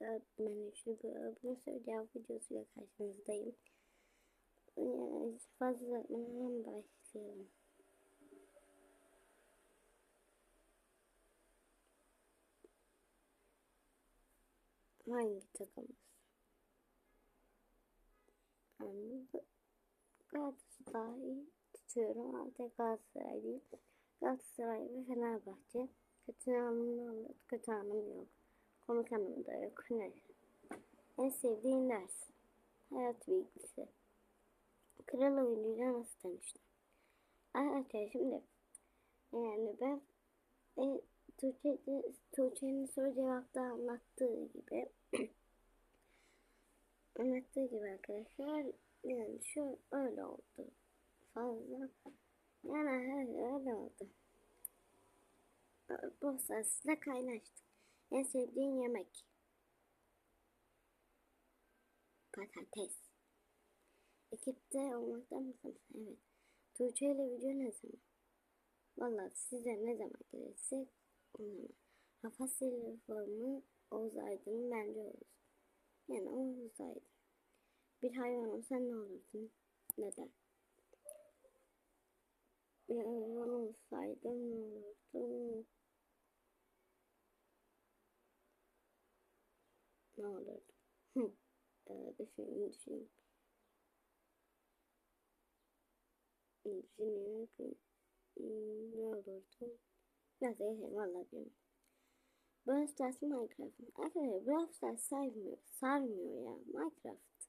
öğretmeni çünkü bugün soru cevap videosuyla karşınızdayım. Yani fazla uzatmadan başlayalım. Hangi takımız? Yani Galatasaray'ı tutuyorum tek Galatasaray değil. Galatasaray ve Fenerbahçe. Kötü anlamda kötü anım yok. Komik anlamda yok. Ne? En sevdiğin ders. Hayat bilgisi. Kral oyuncuyla nasıl tanıştın? Arkadaşlar şimdi yani ben e, Tuğçe, Tuğçe'nin soru cevapta anlattığı gibi anlattığı gibi arkadaşlar yani şu öyle oldu fazla yani öyle oldu bu sesle kaynaştık en sevdiğin yemek patates ekipte olmaktan mısınız evet Tuğçe ile video ne zaman Valla size ne zaman gelirse o zaman. Silva mı Oğuz Aydın bence Oğuz. Yani Oğuz Aydın. Bir hayvan olsan ne olursun? Neden? Bir hayvan olsaydım ne olurdu? Ne olurdu? Ee, düşüneyim düşüneyim. Düşüneyim. Hmm, ne olurdu? Neyse geçelim valla bilmiyorum. Brawl Stars Minecraft? Arkadaşlar Brawl Stars sarmıyor, sarmıyor ya. Minecraft.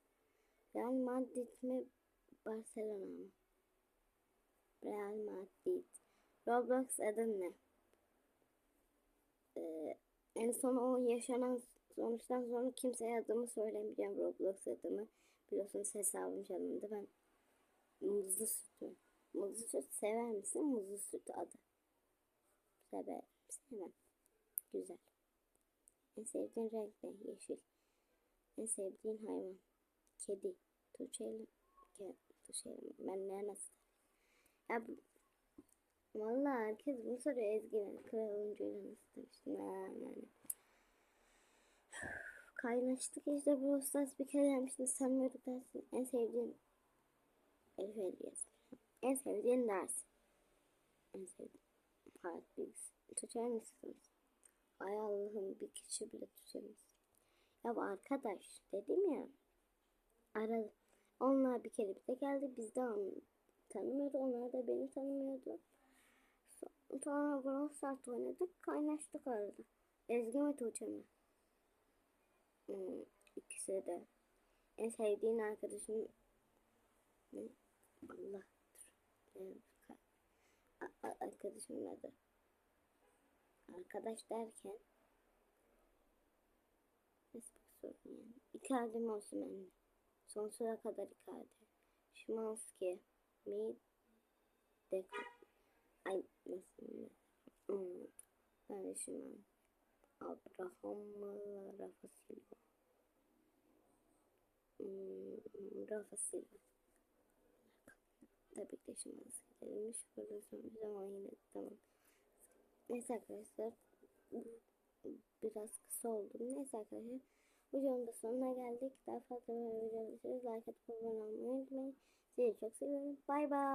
Real Madrid mi? Barcelona mı? Real Madrid. Roblox adın ne? Ee, en son o yaşanan sonuçtan sonra kimseye adımı söylemeyeceğim. Roblox adımı. Biliyorsunuz hesabım çalındı. Ben muzlu sütü. Muzlu süt sever misin? Muzlu süt adı. Sever. Sevmem. Güzel. En sevdiğin renk ne? Yeşil. En sevdiğin hayvan? Kedi. Tuğçe'yle. Tuğçe'yle. Ben ne nasıl? Ya bu... Vallahi herkes bunu soruyor Ezgi'den. Kral oyuncuyla nasıl tanıştın? Yani. Kaynaştık işte Brawl Stars bir kere gelmiştiniz sanmıyorduk dersin. En sevdiğin Elif Eliyaz. En sevdiğin ders. En sevdiğin hayat bilgisi. Tutar mısınız? Ay Allah'ım bir kişi bile tutamaz. Ya arkadaş dedim ya. Ara, onlar bir kere bize geldi. Biz de onu tanımıyordu. Onlar da beni tanımıyordu. Sonra Brawl Stars oynadık. Kaynaştık arada. Ezgi mi Tuğçe mi? Hmm, ikisi de. En sevdiğin arkadaşın ne? Allah arkadaşımın adı. Arkadaş derken bir sorun yani? Icardi mi olsun benimle? Sonsuza kadar Icardi. Şimanski mi? Deko. Ay nasıl? Hmm. Ben Şiman. Abraham mı? Rafa Silva. Tabii ki Şimanski demiş. Burada sonra zaman yine tamam. Neyse arkadaşlar. Biraz kısa oldu. Neyse arkadaşlar. Videonun da sonuna geldik. Daha fazla böyle videolar like atıp abone olmayı unutmayın. Sizi çok seviyorum. Bay bay.